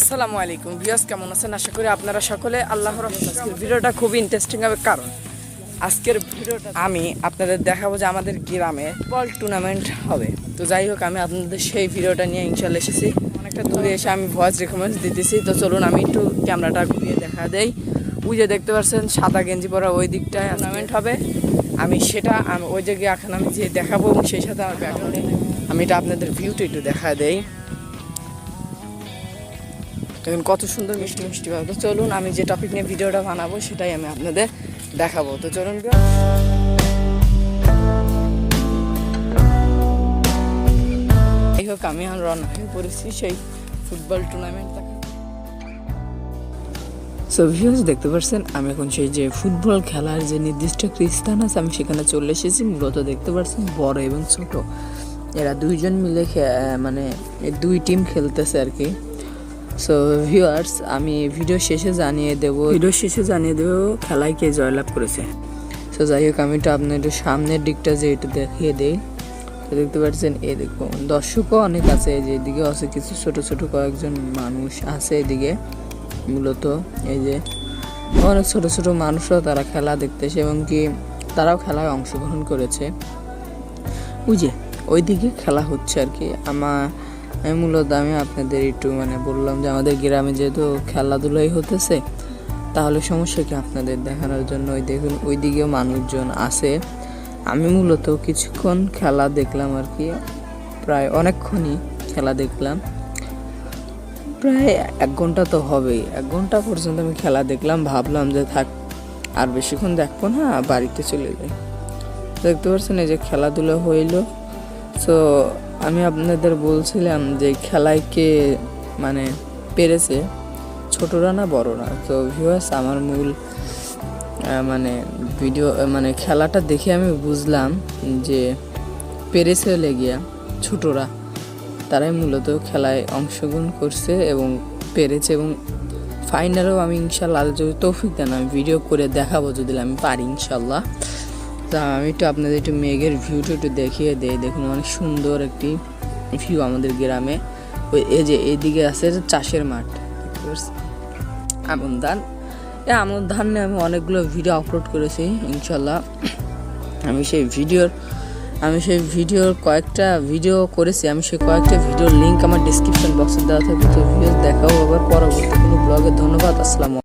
আসসালামু আলাইকুম। ভিউয়ার্স কেমন আছেন? আশা করি আপনারা সকলে আল্লাহর আজকের ভিডিওটা খুবই ইন্টারেস্টিং হবে। কারণ আজকের ভিডিওটা আমি আপনাদের দেখাবো যে আমাদের গ্রামে বল টুর্নামেন্ট হবে। তো যাই হোক, আমি আপনাদের সেই ভিডিওটা নিয়ে ইনশাল্লাহ এসেছি। অনেকটা দূরে এসে আমি ভয়েস রেকমেন্স দিতেছি। তো চলুন, আমি একটু ক্যামেরাটা ঘুরিয়ে দেখা দেই। ওই যে দেখতে পাচ্ছেন, সাদা গেঞ্জি পরা ওই দিকটায় টুর্নামেন্ট হবে। আমি সেটা, আমি ওই জায়গায় এখন আমি যে দেখাবো, সেই সাথে আমার ব্যাকগ্রাউন্ডে আমি এটা আপনাদের ভিউটা একটু দেখা দেই। দেখুন, কত সুন্দর মিষ্টি মিষ্টি ভাবে। তো চলুন, আমি যে টপিক নিয়ে ভিডিওটা বানাবো, সেটাই আমি আপনাদের দেখাবো। তো চলুন যাই হোক, আমি এখন রওনা হয়ে পড়েছি সেই ফুটবল টুর্নামেন্ট সো ভিউজ দেখতে পাচ্ছেন আমি এখন সেই যে ফুটবল খেলার যে নির্দিষ্ট একটি স্থান আছে, আমি সেখানে চলে এসেছি। মূলত দেখতে পাচ্ছেন বড় এবং ছোট। এরা দুইজন মিলে মানে দুই টিম খেলতেছে আর কি। সো ভিউয়ার্স আমি ভিডিও শেষে জানিয়ে দেব ভিডিও শেষে জানিয়ে দেবো খেলায় কে জয়লাভ করেছে। সো যাই হোক আমি একটু আপনার একটু সামনের দিকটা যে একটু দেখিয়ে দেই। তো দেখতে পাচ্ছেন এই দেখুন দর্শকও অনেক আছে এই যে এদিকে আছে কিছু ছোট ছোট কয়েকজন মানুষ আছে এদিকে মূলত এই যে অনেক ছোট ছোট মানুষও তারা খেলা দেখতেছে এবং কি তারাও খেলায় অংশগ্রহণ করেছে। ওই যে ওইদিকে খেলা হচ্ছে আর কি আমার আমি মূলত, আমি আপনাদের একটু মানে বললাম যে আমাদের গ্রামে যেহেতু খেলাধুলাই হতেছে, তাহলে সমস্যা কি আপনাদের দেখানোর জন্য? ওই দেখুন, ওইদিকেও মানুষজন আছে। আমি মূলত কিছুক্ষণ খেলা দেখলাম আর কি, প্রায় অনেকক্ষণই খেলা দেখলাম। প্রায় এক ঘণ্টা তো হবেই, এক ঘণ্টা পর্যন্ত আমি খেলা দেখলাম, ভাবলাম যে থাক, আর বেশিক্ষণ দেখব না, বাড়িতে চলে যাই। দেখতে পাচ্ছেন এই যে খেলাধুলা হইল। তো আমি আপনাদের বলছিলাম যে খেলায় কে মানে পেরেছে, ছোটরা না বড়রা? তো ভিউয়ার্স আমার মূল মানে ভিডিও মানে খেলাটা দেখে আমি বুঝলাম যে পেরেছে লেগিয়া ছোটরা। তারাই মূলত খেলায় অংশগ্রহণ করছে এবং পেরেছে এবং ফাইনালেও আমি ইনশাল্লাহ আল্লাহ যদি তৌফিক দেন, আমি ভিডিও করে দেখাবো যদি আমি পারি ইনশাল্লাহ। তা আমি একটু আপনাদের একটু মেঘের ভিউটা একটু দেখিয়ে দেই। দেখুন, অনেক সুন্দর একটি ভিউ আমাদের গ্রামে। ওই এই যে এইদিকে আছে চাষের মাঠ। আমন ধান। এই আমন ধান নিয়ে আমি অনেকগুলো ভিডিও আপলোড করেছি ইনশাল্লাহ আমি সেই ভিডিওর, আমি সেই ভিডিওর কয়েকটা ভিডিও করেছি। আমি সেই কয়েকটা ভিডিওর লিঙ্ক আমার ডিসক্রিপশন বক্সে দেওয়া থাকবে। তো ভিডিও দেখাও আবার পরবর্তী কোনো ব্লগে ধন্যবাদ, আসসালাম